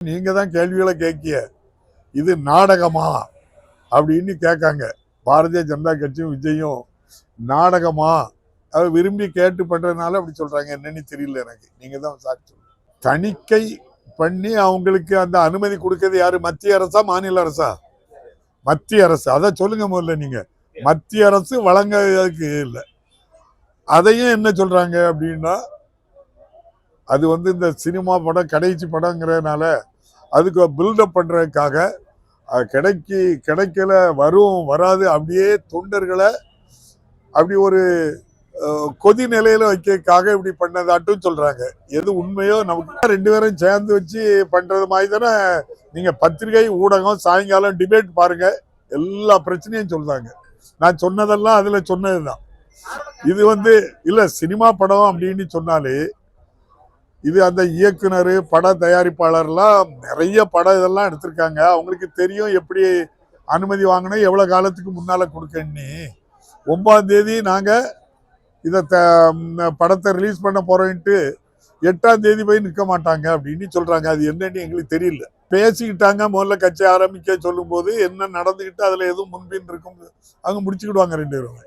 நீங்க தான் கேள்விகளை கேட்கிய. இது நாடகமா? அப்படின்னு கேட்காங்க. பாரதிய ஜனதா கட்சியும் விஜயும் நாடகமா? அதை விரும்பி கேட்டு பண்றதுனால அப்படி சொல்றாங்க. என்னன்னு தெரியல எனக்கு. நீங்க தான் சாட்சி தணிக்கை பண்ணி அவங்களுக்கு அந்த அனுமதி கொடுக்கறது யாரு? மத்திய அரசா மாநில அரசா? மத்திய அரசு. அதை சொல்லுங்க முதல்ல நீங்க. மத்திய அரசு வழங்க இல்லை. அதையும் என்ன சொல்றாங்க அப்படின்னா அது வந்து இந்த சினிமா படம் கடைசி படங்கிறதுனால அதுக்கு பில்டப் பண்ணுறதுக்காக அது கிடைக்கி கிடைக்கல வரும் வராது அப்படியே தொண்டர்களை அப்படி ஒரு கொதி நிலையில வைக்கிறதுக்காக இப்படி பண்ணதாட்டும் சொல்றாங்க. எது உண்மையோ நமக்கு ரெண்டு பேரும் சேர்ந்து வச்சு பண்றது மாதிரி தானே நீங்க பத்திரிகை ஊடகம் சாயங்காலம் டிபேட் பாருங்க எல்லா பிரச்சனையும் சொல்றாங்க. நான் சொன்னதெல்லாம் அதுல சொன்னதுதான். இது வந்து இல்ல சினிமா படம் அப்படின்னு சொன்னாலே இது அந்த இயக்குனர் பட தயாரிப்பாளர்லாம் நிறைய படம் இதெல்லாம் எடுத்திருக்காங்க. அவங்களுக்கு தெரியும் எப்படி அனுமதி வாங்கணும் எவ்வளோ காலத்துக்கு முன்னால் கொடுக்கன்னு ஒன்பதாம் தேதி நாங்கள் இதை த படத்தை ரிலீஸ் பண்ண போகிறோன்ட்டு எட்டாம் தேதி போய் நிற்க மாட்டாங்க அப்படின்னு சொல்கிறாங்க அது என்னன்னு எங்களுக்கு தெரியல. பேசிக்கிட்டாங்க முதல்ல கட்சி ஆரம்பிக்க சொல்லும்போது என்ன நடந்துக்கிட்டு அதில் எதுவும் முன்பின் இருக்கும். அவங்க முடிச்சுக்கிடுவாங்க ரெண்டு பேரும்.